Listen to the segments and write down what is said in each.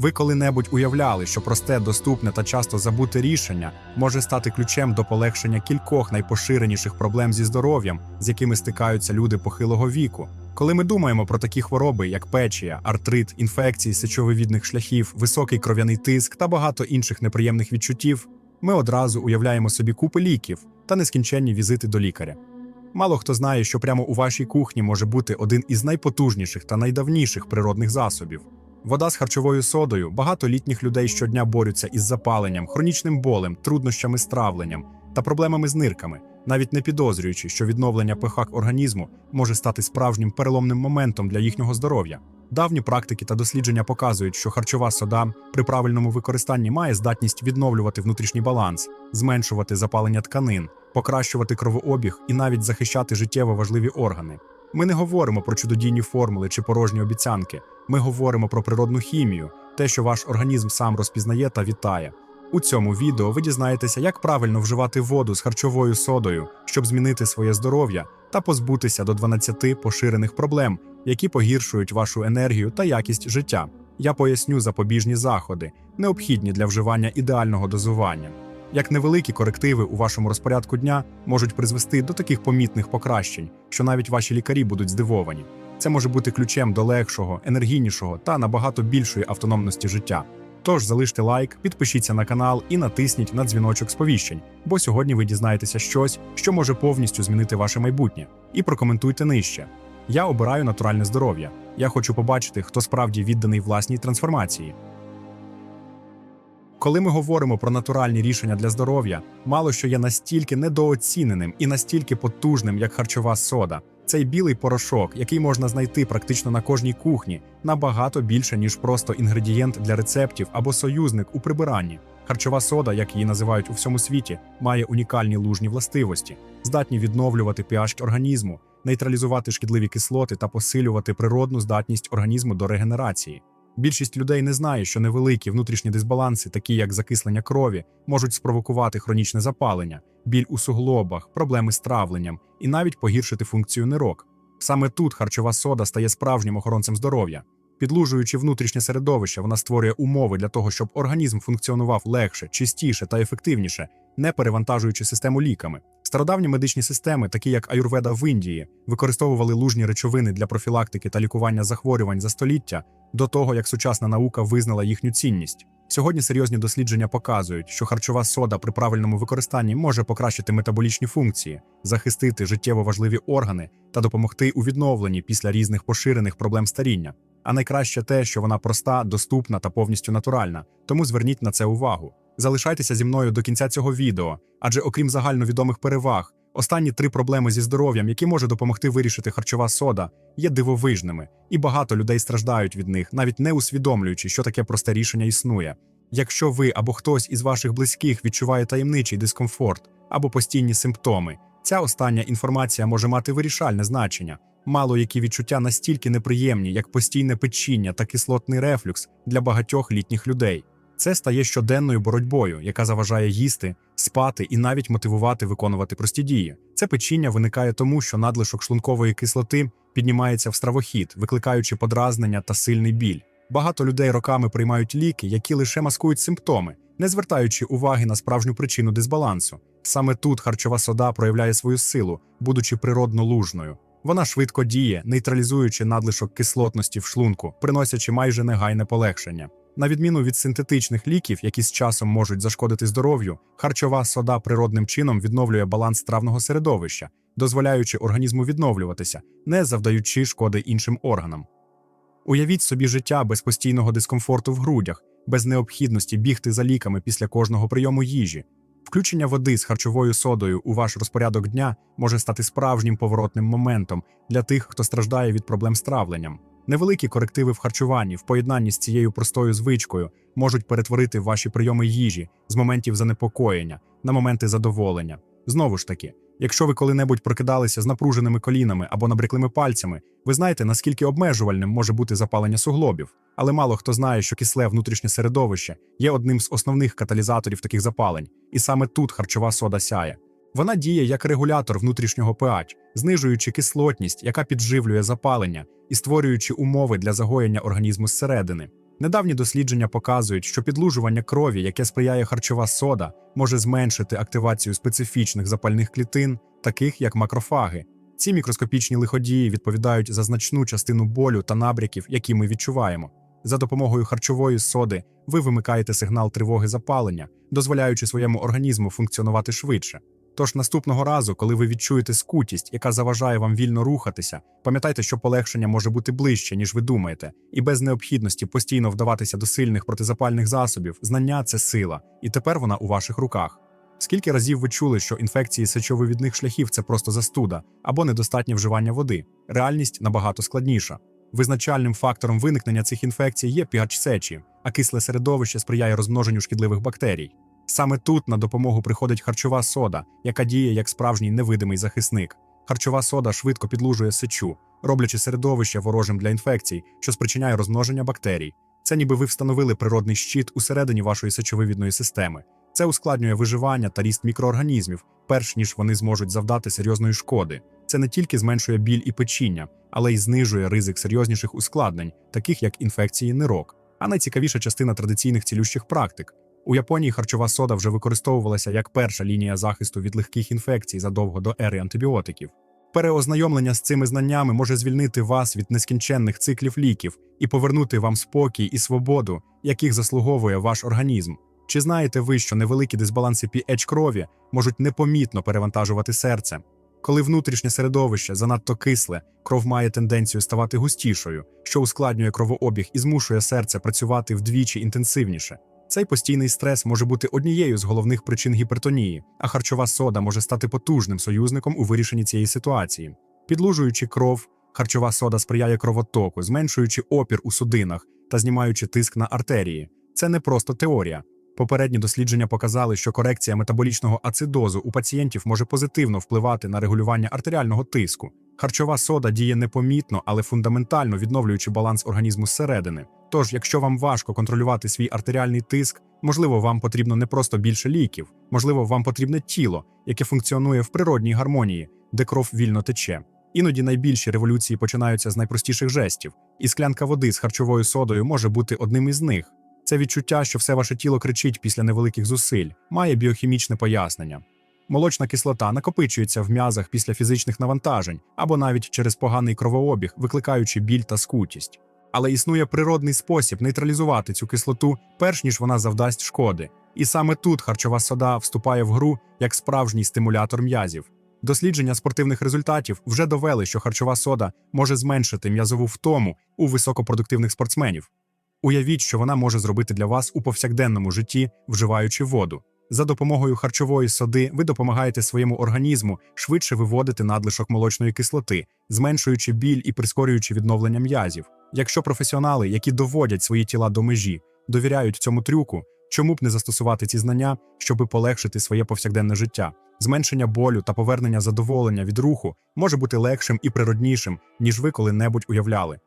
Ви коли-небудь уявляли, що просте, доступне та часто забуте рішення може стати ключем до полегшення кількох найпоширеніших проблем зі здоров'ям, з якими стикаються люди похилого віку. Коли ми думаємо про такі хвороби, як печія, артрит, інфекції сечовивідних шляхів, високий кров'яний тиск та багато інших неприємних відчуттів, ми одразу уявляємо собі купи ліків та нескінченні візити до лікаря. Мало хто знає, що прямо у вашій кухні може бути один із найпотужніших та найдавніших природних засобів. Вода з харчовою содою. Багато літніх людей щодня борються із запаленням, хронічним болем, труднощами з травленням та проблемами з нирками, навіть не підозрюючи, що відновлення pH організму може стати справжнім переломним моментом для їхнього здоров'я. Давні практики та дослідження показують, що харчова сода при правильному використанні має здатність відновлювати внутрішній баланс, зменшувати запалення тканин, покращувати кровообіг і навіть захищати життєво важливі органи. Ми не говоримо про чудодійні формули чи порожні обіцянки. Ми говоримо про природну хімію, те, що ваш організм сам розпізнає та вітає. У цьому відео ви дізнаєтеся, як правильно вживати воду з харчовою содою, щоб змінити своє здоров'я та позбутися до 12 поширених проблем, які погіршують вашу енергію та якість життя. Я поясню запобіжні заходи, необхідні для вживання ідеального дозування. Як невеликі корективи у вашому розпорядку дня можуть призвести до таких помітних покращень, що навіть ваші лікарі будуть здивовані. Це може бути ключем до легшого, енергійнішого та набагато більшої автономності життя. Тож залиште лайк, підпишіться на канал і натисніть на дзвіночок сповіщень, бо сьогодні ви дізнаєтеся щось, що може повністю змінити ваше майбутнє. І прокоментуйте нижче. Я обираю натуральне здоров'я. Я хочу побачити, хто справді відданий власній трансформації. Коли ми говоримо про натуральні рішення для здоров'я, мало що є настільки недооціненим і настільки потужним, як харчова сода. Цей білий порошок, який можна знайти практично на кожній кухні, набагато більше, ніж просто інгредієнт для рецептів або союзник у прибиранні. Харчова сода, як її називають у всьому світі, має унікальні лужні властивості, здатні відновлювати pH організму, нейтралізувати шкідливі кислоти та посилювати природну здатність організму до регенерації. Більшість людей не знає, що невеликі внутрішні дисбаланси, такі як закислення крові, можуть спровокувати хронічне запалення, біль у суглобах, проблеми з травленням і навіть погіршити функцію нирок. Саме тут харчова сода стає справжнім охоронцем здоров'я. Підлужуючи внутрішнє середовище, вона створює умови для того, щоб організм функціонував легше, чистіше та ефективніше, не перевантажуючи систему ліками. Стародавні медичні системи, такі як аюрведа в Індії, використовували лужні речовини для профілактики та лікування захворювань за століття до того, як сучасна наука визнала їхню цінність. Сьогодні серйозні дослідження показують, що харчова сода при правильному використанні може покращити метаболічні функції, захистити життєво важливі органи та допомогти у відновленні після різних поширених проблем старіння. А найкраще те, що вона проста, доступна та повністю натуральна. Тому зверніть на це увагу. Залишайтеся зі мною до кінця цього відео, адже окрім загальновідомих переваг, останні три проблеми зі здоров'ям, які може допомогти вирішити харчова сода, є дивовижними, і багато людей страждають від них, навіть не усвідомлюючи, що таке просте рішення існує. Якщо ви або хтось із ваших близьких відчуває таємничий дискомфорт або постійні симптоми, ця остання інформація може мати вирішальне значення. Мало які відчуття настільки неприємні, як постійне печіння та кислотний рефлюкс для багатьох літніх людей. Це стає щоденною боротьбою, яка заважає їсти, спати і навіть мотивувати виконувати прості дії. Це печіння виникає тому, що надлишок шлункової кислоти піднімається в стравохід, викликаючи подразнення та сильний біль. Багато людей роками приймають ліки, які лише маскують симптоми, не звертаючи уваги на справжню причину дисбалансу. Саме тут харчова сода проявляє свою силу, будучи природно лужною. Вона швидко діє, нейтралізуючи надлишок кислотності в шлунку, приносячи майже негайне полегшення. На відміну від синтетичних ліків, які з часом можуть зашкодити здоров'ю, харчова сода природним чином відновлює баланс травного середовища, дозволяючи організму відновлюватися, не завдаючи шкоди іншим органам. Уявіть собі життя без постійного дискомфорту в грудях, без необхідності бігти за ліками після кожного прийому їжі. Включення води з харчовою содою у ваш розпорядок дня може стати справжнім поворотним моментом для тих, хто страждає від проблем з травленням. Невеликі корективи в харчуванні в поєднанні з цією простою звичкою можуть перетворити ваші прийоми їжі з моментів занепокоєння на моменти задоволення. Знову ж таки, якщо ви коли-небудь прокидалися з напруженими колінами або набряклими пальцями, ви знаєте, наскільки обмежувальним може бути запалення суглобів. Але мало хто знає, що кисле внутрішнє середовище є одним з основних каталізаторів таких запалень, і саме тут харчова сода сяє. Вона діє як регулятор внутрішнього pH, знижуючи кислотність, яка підживлює запалення і створюючи умови для загоєння організму зсередини. Недавні дослідження показують, що підлужування крові, яке сприяє харчова сода, може зменшити активацію специфічних запальних клітин, таких як макрофаги. Ці мікроскопічні лиходії відповідають за значну частину болю та набряків, які ми відчуваємо. За допомогою харчової соди ви вимикаєте сигнал тривоги запалення, дозволяючи своєму організму функціонувати швидше. Тож наступного разу, коли ви відчуєте скутість, яка заважає вам вільно рухатися, пам'ятайте, що полегшення може бути ближче, ніж ви думаєте, і без необхідності постійно вдаватися до сильних протизапальних засобів, знання це сила, і тепер вона у ваших руках. Скільки разів ви чули, що інфекції сечовивідних шляхів це просто застуда або недостатнє вживання води? Реальність набагато складніша. Визначальним фактором виникнення цих інфекцій є pH сечі, а кисле середовище сприяє розмноженню шкідливих бактерій. Саме тут на допомогу приходить харчова сода, яка діє як справжній невидимий захисник. Харчова сода швидко підлужує сечу, роблячи середовище ворожим для інфекцій, що спричиняє розмноження бактерій. Це ніби ви встановили природний щит усередині вашої сечовивідної системи. Це ускладнює виживання та ріст мікроорганізмів, перш ніж вони зможуть завдати серйозної шкоди. Це не тільки зменшує біль і печіння, але й знижує ризик серйозніших ускладнень, таких як інфекції нирок. А найцікавіша частина традиційних цілющих практик. У Японії харчова сода вже використовувалася як перша лінія захисту від легких інфекцій задовго до ери антибіотиків. Переознайомлення з цими знаннями може звільнити вас від нескінченних циклів ліків і повернути вам спокій і свободу, яких заслуговує ваш організм. Чи знаєте ви, що невеликі дисбаланси pH крові можуть непомітно перевантажувати серце? Коли внутрішнє середовище занадто кисле, кров має тенденцію ставати густішою, що ускладнює кровообіг і змушує серце працювати вдвічі інтенсивніше. Цей постійний стрес може бути однією з головних причин гіпертонії, а харчова сода може стати потужним союзником у вирішенні цієї ситуації. Підлужуючи кров, харчова сода сприяє кровотоку, зменшуючи опір у судинах та знімаючи тиск на артерії. Це не просто теорія. Попередні дослідження показали, що корекція метаболічного ацидозу у пацієнтів може позитивно впливати на регулювання артеріального тиску. Харчова сода діє непомітно, але фундаментально відновлюючи баланс організму зсередини. Тож, якщо вам важко контролювати свій артеріальний тиск, можливо, вам потрібно не просто більше ліків, можливо, вам потрібне тіло, яке функціонує в природній гармонії, де кров вільно тече. Іноді найбільші революції починаються з найпростіших жестів, і склянка води з харчовою содою може бути одним із них. Це відчуття, що все ваше тіло кричить після невеликих зусиль, має біохімічне пояснення. Молочна кислота накопичується в м'язах після фізичних навантажень або навіть через поганий кровообіг, викликаючи біль та скутість. Але існує природний спосіб нейтралізувати цю кислоту, перш ніж вона завдасть шкоди. І саме тут харчова сода вступає в гру як справжній стимулятор м'язів. Дослідження спортивних результатів вже довели, що харчова сода може зменшити м'язову втому у високопродуктивних спортсменів. Уявіть, що вона може зробити для вас у повсякденному житті, вживаючи воду. За допомогою харчової соди ви допомагаєте своєму організму швидше виводити надлишок молочної кислоти, зменшуючи біль і прискорюючи відновлення м'язів. Якщо професіонали, які доводять свої тіла до межі, довіряють цьому трюку, чому б не застосувати ці знання, щоби полегшити своє повсякденне життя? Зменшення болю та повернення задоволення від руху може бути легшим і природнішим, ніж ви коли-небудь уявляли.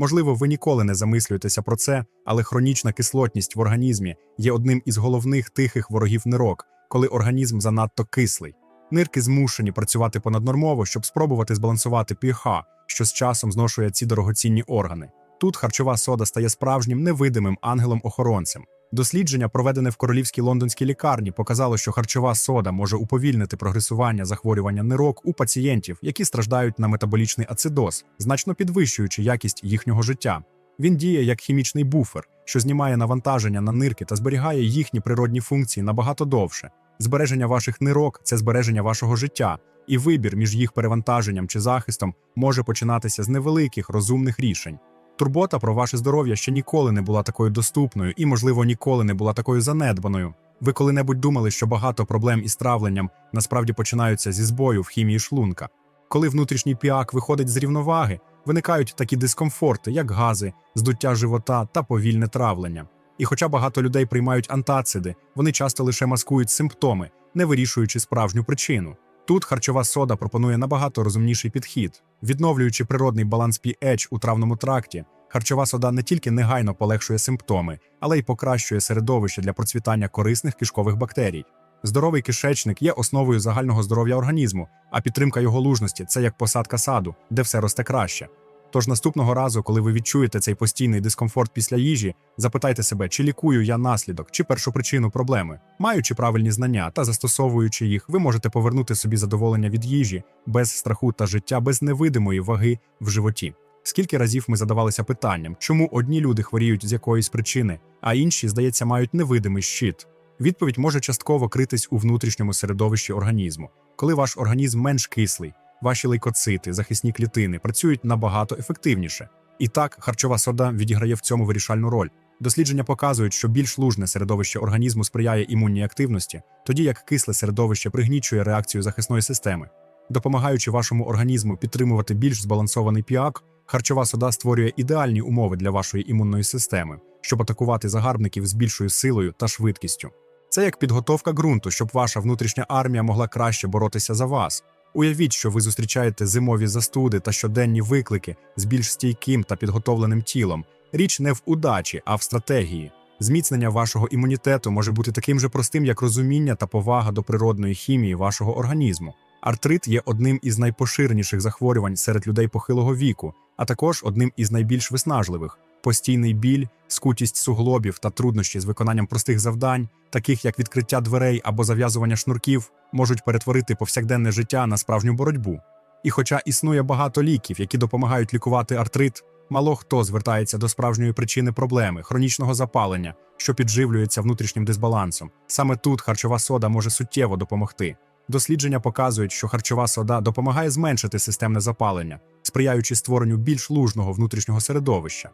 Можливо, ви ніколи не замислюєтеся про це, але хронічна кислотність в організмі є одним із головних тихих ворогів нирок, коли організм занадто кислий. Нирки змушені працювати понаднормово, щоб спробувати збалансувати pH, що з часом зношує ці дорогоцінні органи. Тут харчова сода стає справжнім невидимим ангелом-охоронцем. Дослідження, проведене в королівській лондонській лікарні, показало, що харчова сода може уповільнити прогресування захворювання нирок у пацієнтів, які страждають на метаболічний ацидоз, значно підвищуючи якість їхнього життя. Він діє як хімічний буфер, що знімає навантаження на нирки та зберігає їхні природні функції набагато довше. Збереження ваших нирок це збереження вашого життя, і вибір між їх перевантаженням чи захистом може починатися з невеликих розумних рішень. Турбота про ваше здоров'я ще ніколи не була такою доступною і, можливо, ніколи не була такою занедбаною. Ви коли-небудь думали, що багато проблем із травленням насправді починаються зі збою в хімії шлунка. Коли внутрішній піак виходить з рівноваги, виникають такі дискомфорти, як гази, здуття живота та повільне травлення. І хоча багато людей приймають антациди, вони часто лише маскують симптоми, не вирішуючи справжню причину. Тут харчова сода пропонує набагато розумніший підхід, відновлюючи природний баланс pH у травному тракті. Харчова сода не тільки негайно полегшує симптоми, але й покращує середовище для процвітання корисних кишкових бактерій. Здоровий кишечник є основою загального здоров'я організму, а підтримка його лужності це як посадка саду, де все росте краще. Тож наступного разу, коли ви відчуєте цей постійний дискомфорт після їжі, запитайте себе, чи лікую я наслідок, чи першопричину проблеми. Маючи правильні знання та застосовуючи їх, ви можете повернути собі задоволення від їжі без страху та життя, без невидимої ваги в животі. Скільки разів ми задавалися питанням, чому одні люди хворіють з якоїсь причини, а інші, здається, мають невидимий щит? Відповідь може частково критись у внутрішньому середовищі організму, коли ваш організм менш кислий, ваші лейкоцити, захисні клітини працюють набагато ефективніше. І так, харчова сода відіграє в цьому вирішальну роль. Дослідження показують, що більш лужне середовище організму сприяє імунній активності, тоді як кисле середовище пригнічує реакцію захисної системи. Допомагаючи вашому організму підтримувати більш збалансований піак, харчова сода створює ідеальні умови для вашої імунної системи, щоб атакувати загарбників з більшою силою та швидкістю. Це як підготовка ґрунту, щоб ваша внутрішня армія могла краще боротися за вас. Уявіть, що ви зустрічаєте зимові застуди та щоденні виклики з більш стійким та підготовленим тілом. Річ не в удачі, а в стратегії. Зміцнення вашого імунітету може бути таким же простим, як розуміння та повага до природної хімії вашого організму. Артрит є одним із найпоширеніших захворювань серед людей похилого віку, а також одним із найбільш виснажливих. Постійний біль, скутість суглобів та труднощі з виконанням простих завдань, таких як відкриття дверей або зав'язування шнурків, можуть перетворити повсякденне життя на справжню боротьбу. І хоча існує багато ліків, які допомагають лікувати артрит, мало хто звертається до справжньої причини проблеми хронічного запалення, що підживлюється внутрішнім дисбалансом. Саме тут харчова сода може суттєво допомогти. Дослідження показують, що харчова сода допомагає зменшити системне запалення, сприяючи створенню більш лужного внутрішнього середовища.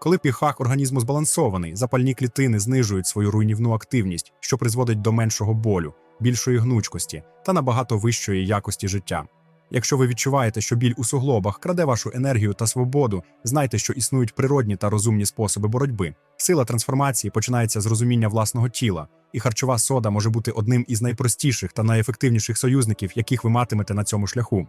Коли піхах організму збалансований, запальні клітини знижують свою руйнівну активність, що призводить до меншого болю, більшої гнучкості та набагато вищої якості життя. Якщо ви відчуваєте, що біль у суглобах краде вашу енергію та свободу, знайте, що існують природні та розумні способи боротьби. Сила трансформації починається з розуміння власного тіла, і харчова сода може бути одним із найпростіших та найефективніших союзників, яких ви матимете на цьому шляху.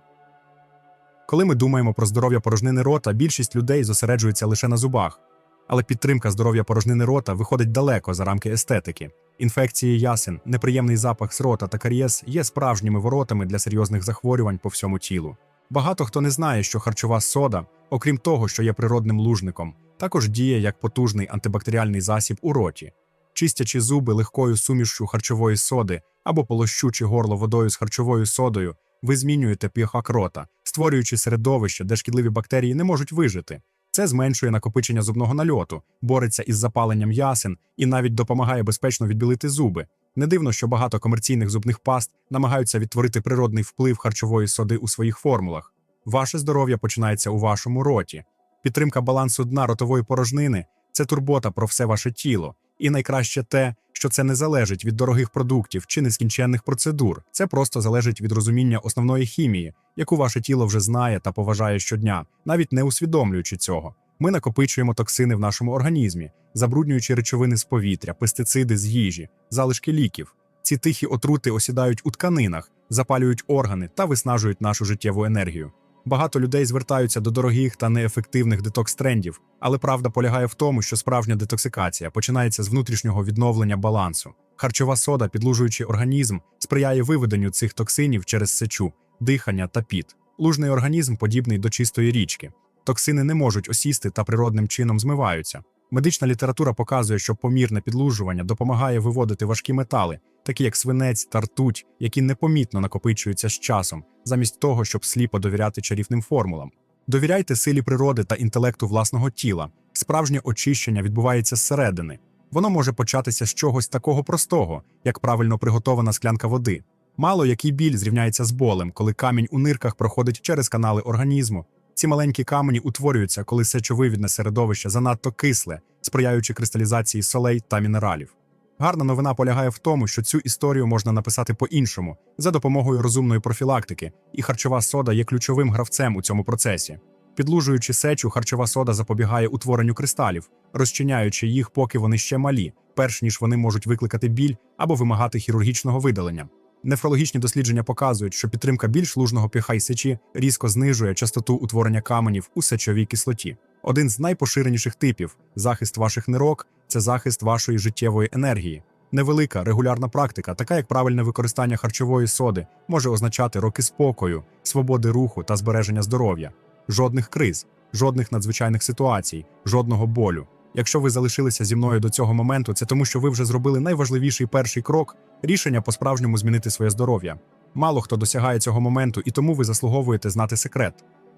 Коли ми думаємо про здоров'я порожнини рота, більшість людей зосереджується лише на зубах. Але підтримка здоров'я порожнини рота виходить далеко за рамки естетики. Інфекції ясен, неприємний запах з рота та карієс є справжніми воротами для серйозних захворювань по всьому тілу. Багато хто не знає, що харчова сода, окрім того, що є природним лужником, також діє як потужний антибактеріальний засіб у роті. Чистячи зуби легкою сумішшю харчової соди або полощучи горло водою з харчовою содою, ви змінюєте pH створюючи середовище, де шкідливі бактерії не можуть вижити. Це зменшує накопичення зубного нальоту, бореться із запаленням ясен і навіть допомагає безпечно відбілити зуби. Не дивно, що багато комерційних зубних паст намагаються відтворити природний вплив харчової соди у своїх формулах. Ваше здоров'я починається у вашому роті. Підтримка балансу дна ротової порожнини це турбота про все ваше тіло. І найкраще те, що це не залежить від дорогих продуктів чи нескінченних процедур. Це просто залежить від розуміння основної хімії, яку ваше тіло вже знає та поважає щодня, навіть не усвідомлюючи цього. Ми накопичуємо токсини в нашому організмі, забруднюючи речовини з повітря, пестициди з їжі, залишки ліків. Ці тихі отрути осідають у тканинах, запалюють органи та виснажують нашу життєву енергію. Багато людей звертаються до дорогих та неефективних детокс-трендів, але правда полягає в тому, що справжня детоксикація починається з внутрішнього відновлення балансу. Харчова сода, підлужуючи організм, сприяє виведенню цих токсинів через сечу, дихання та піт. Лужний організм подібний до чистої річки. Токсини не можуть осісти та природним чином змиваються. Медична література показує, що помірне підлужування допомагає виводити важкі метали, такі як свинець та ртуть, які непомітно накопичуються з часом, замість того, щоб сліпо довіряти чарівним формулам. Довіряйте силі природи та інтелекту власного тіла. Справжнє очищення відбувається зсередини. Воно може початися з чогось такого простого, як правильно приготована склянка води. Мало який біль зрівняється з болем, коли камінь у нирках проходить через канали організму. Ці маленькі камені утворюються, коли сечовивідне середовище занадто кисле, сприяючи кристалізації солей та мінералів. Гарна новина полягає в тому, що цю історію можна написати по-іншому за допомогою розумної профілактики, і харчова сода є ключовим гравцем у цьому процесі. Підлужуючи сечу, харчова сода запобігає утворенню кристалів, розчиняючи їх, поки вони ще малі, перш ніж вони можуть викликати біль або вимагати хірургічного видалення. Нефрологічні дослідження показують, що підтримка більш лужного й сечі різко знижує частоту утворення каменів у сечовій кислоті. Один з найпоширеніших типів захист ваших нирок це захист вашої життєвої енергії. Невелика регулярна практика, така як правильне використання харчової соди, може означати роки спокою, свободи руху та збереження здоров'я. Жодних криз. жодних надзвичайних ситуацій, жодного болю. Якщо ви залишилися зі мною до цього моменту, це тому, що ви вже зробили найважливіший перший крок рішення по-справжньому змінити своє здоров'я. Мало хто досягає цього моменту, і тому ви заслуговуєте знати секрет.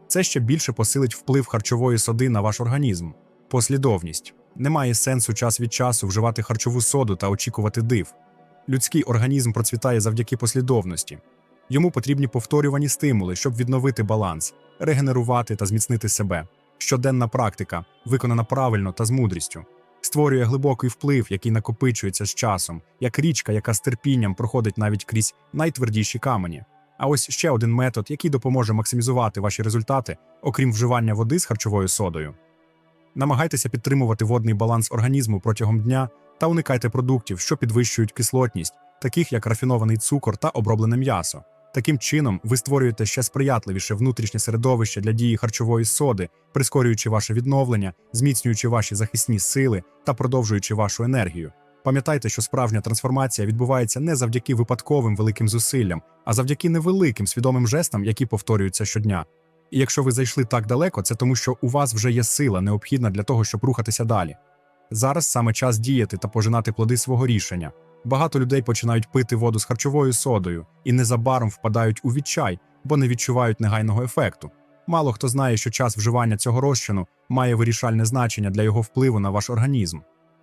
Це ще більше посилить вплив харчової соди на ваш організм. Послідовність немає сенсу час від часу вживати харчову соду та очікувати див. Людський організм процвітає завдяки послідовності. Йому потрібні повторювані стимули, щоб відновити баланс, регенерувати та зміцнити себе. Щоденна практика, виконана правильно та з мудрістю, створює глибокий вплив, який накопичується з часом, як річка, яка з терпінням проходить навіть крізь найтвердіші камені. А ось ще один метод, який допоможе максимізувати ваші результати, окрім вживання води з харчовою содою. Намагайтеся підтримувати водний баланс організму протягом дня та уникайте продуктів, що підвищують кислотність, таких як рафінований цукор та оброблене м'ясо. Таким чином, ви створюєте ще сприятливіше внутрішнє середовище для дії харчової соди, прискорюючи ваше відновлення, зміцнюючи ваші захисні сили та продовжуючи вашу енергію. Пам'ятайте, що справжня трансформація відбувається не завдяки випадковим великим зусиллям, а завдяки невеликим свідомим жестам, які повторюються щодня. І якщо ви зайшли так далеко, це тому, що у вас вже є сила, необхідна для того, щоб рухатися далі. Зараз саме час діяти та пожинати плоди свого рішення. Багато людей починають пити воду з харчовою содою і незабаром впадають у відчай, бо не відчувають негайного ефекту. Мало хто знає, що час вживання цього розчину має вирішальне значення для його впливу на ваш організм.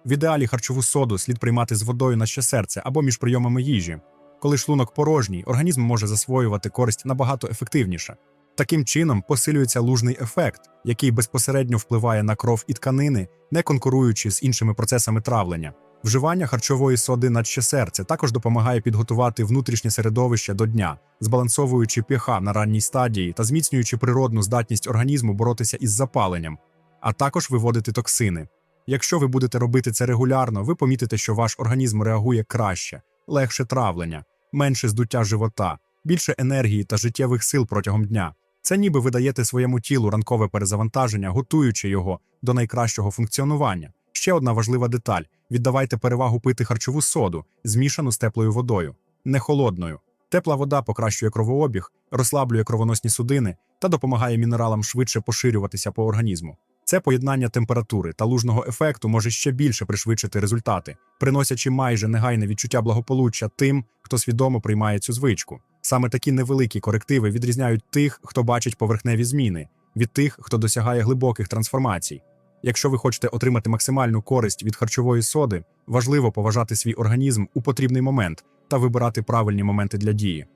В ідеалі харчову соду слід приймати з водою на ще серце або між прийомами їжі. Коли шлунок порожній, організм може засвоювати користь набагато ефективніше. Таким чином посилюється лужний ефект, який безпосередньо впливає на кров і тканини, не конкуруючи з іншими процесами травлення. Вживання харчової соди на серце також допомагає підготувати внутрішнє середовище до дня, збалансовуючи pH на ранній стадії та зміцнюючи природну здатність організму боротися із запаленням, а також виводити токсини. Якщо ви будете робити це регулярно, ви помітите, що ваш організм реагує краще, легше травлення, менше здуття живота, більше енергії та життєвих сил протягом дня. Це ніби ви даєте своєму тілу ранкове перезавантаження, готуючи його до найкращого функціонування. Ще одна важлива деталь: віддавайте перевагу пити харчову соду, змішану з теплою водою, не холодною. Тепла вода покращує кровообіг, розслаблює кровоносні судини та допомагає мінералам швидше поширюватися по організму. Це поєднання температури та лужного ефекту може ще більше пришвидшити результати, приносячи майже негайне відчуття благополуччя тим, хто свідомо приймає цю звичку. Саме такі невеликі корективи відрізняють тих, хто бачить поверхневі зміни, від тих, хто досягає глибоких трансформацій. Якщо ви хочете отримати максимальну користь від харчової соди, важливо поважати свій організм у потрібний момент та вибирати правильні моменти для дії.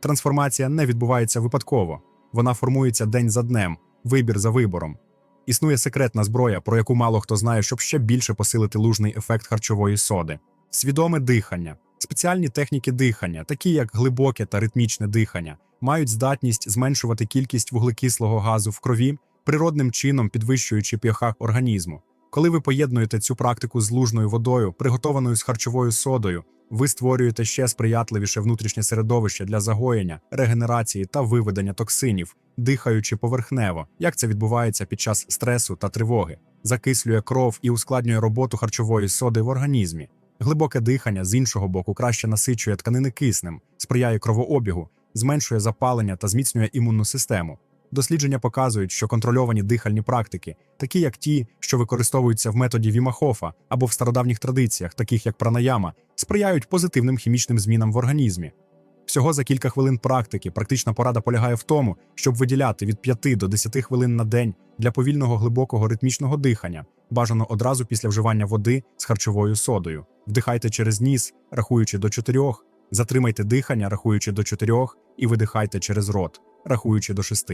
Трансформація не відбувається випадково, вона формується день за днем, вибір за вибором. Існує секретна зброя, про яку мало хто знає, щоб ще більше посилити лужний ефект харчової соди. Свідоме дихання, спеціальні техніки дихання, такі як глибоке та ритмічне дихання, мають здатність зменшувати кількість вуглекислого газу в крові, природним чином підвищуючи pH організму. Коли ви поєднуєте цю практику з лужною водою, приготованою з харчовою содою, ви створюєте ще сприятливіше внутрішнє середовище для загоєння, регенерації та виведення токсинів, дихаючи поверхнево, як це відбувається під час стресу та тривоги, закислює кров і ускладнює роботу харчової соди в організмі. Глибоке дихання з іншого боку краще насичує тканини киснем, сприяє кровообігу, зменшує запалення та зміцнює імунну систему. Дослідження показують, що контрольовані дихальні практики, такі як ті, що використовуються в методі Вімахофа або в стародавніх традиціях, таких як пранаяма, сприяють позитивним хімічним змінам в організмі. Всього за кілька хвилин практики практична порада полягає в тому, щоб виділяти від 5 до 10 хвилин на день для повільного глибокого ритмічного дихання, бажано одразу після вживання води з харчовою содою. Вдихайте через ніс, рахуючи до 4, затримайте дихання, рахуючи до 4, і видихайте через рот, рахуючи до 6.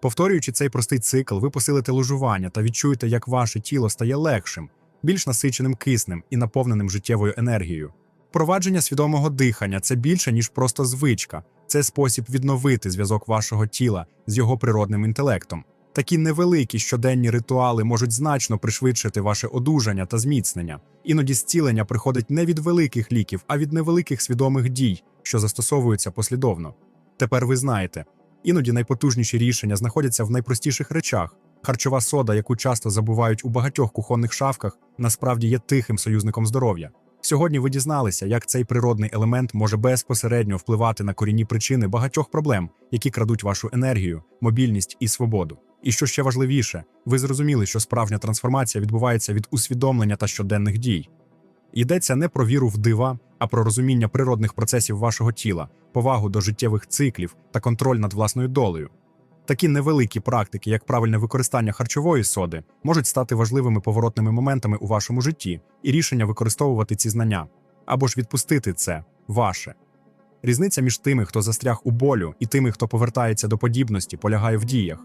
Повторюючи цей простий цикл, ви посилите лужування та відчуєте, як ваше тіло стає легшим, більш насиченим киснем і наповненим життєвою енергією. Провадження свідомого дихання це більше, ніж просто звичка, це спосіб відновити зв'язок вашого тіла з його природним інтелектом. Такі невеликі щоденні ритуали можуть значно пришвидшити ваше одужання та зміцнення. Іноді зцілення приходить не від великих ліків, а від невеликих свідомих дій, що застосовуються послідовно. Тепер ви знаєте, іноді найпотужніші рішення знаходяться в найпростіших речах. Харчова сода, яку часто забувають у багатьох кухонних шафках, насправді є тихим союзником здоров'я. Сьогодні ви дізналися, як цей природний елемент може безпосередньо впливати на корінні причини багатьох проблем, які крадуть вашу енергію, мобільність і свободу. І що ще важливіше, ви зрозуміли, що справжня трансформація відбувається від усвідомлення та щоденних дій. Йдеться не про віру в дива, а про розуміння природних процесів вашого тіла, повагу до життєвих циклів та контроль над власною долею. Такі невеликі практики, як правильне використання харчової соди, можуть стати важливими поворотними моментами у вашому житті, і рішення використовувати ці знання або ж відпустити це ваше. Різниця між тими, хто застряг у болю, і тими, хто повертається до подібності, полягає в діях.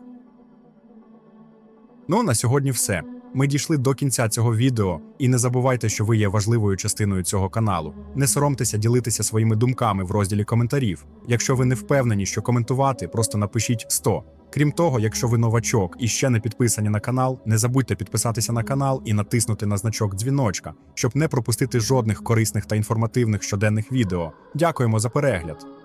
Ну, на сьогодні все. Ми дійшли до кінця цього відео, і не забувайте, що ви є важливою частиною цього каналу. Не соромтеся ділитися своїми думками в розділі коментарів. Якщо ви не впевнені, що коментувати, просто напишіть 100. Крім того, якщо ви новачок і ще не підписані на канал, не забудьте підписатися на канал і натиснути на значок дзвіночка, щоб не пропустити жодних корисних та інформативних щоденних відео. Дякуємо за перегляд!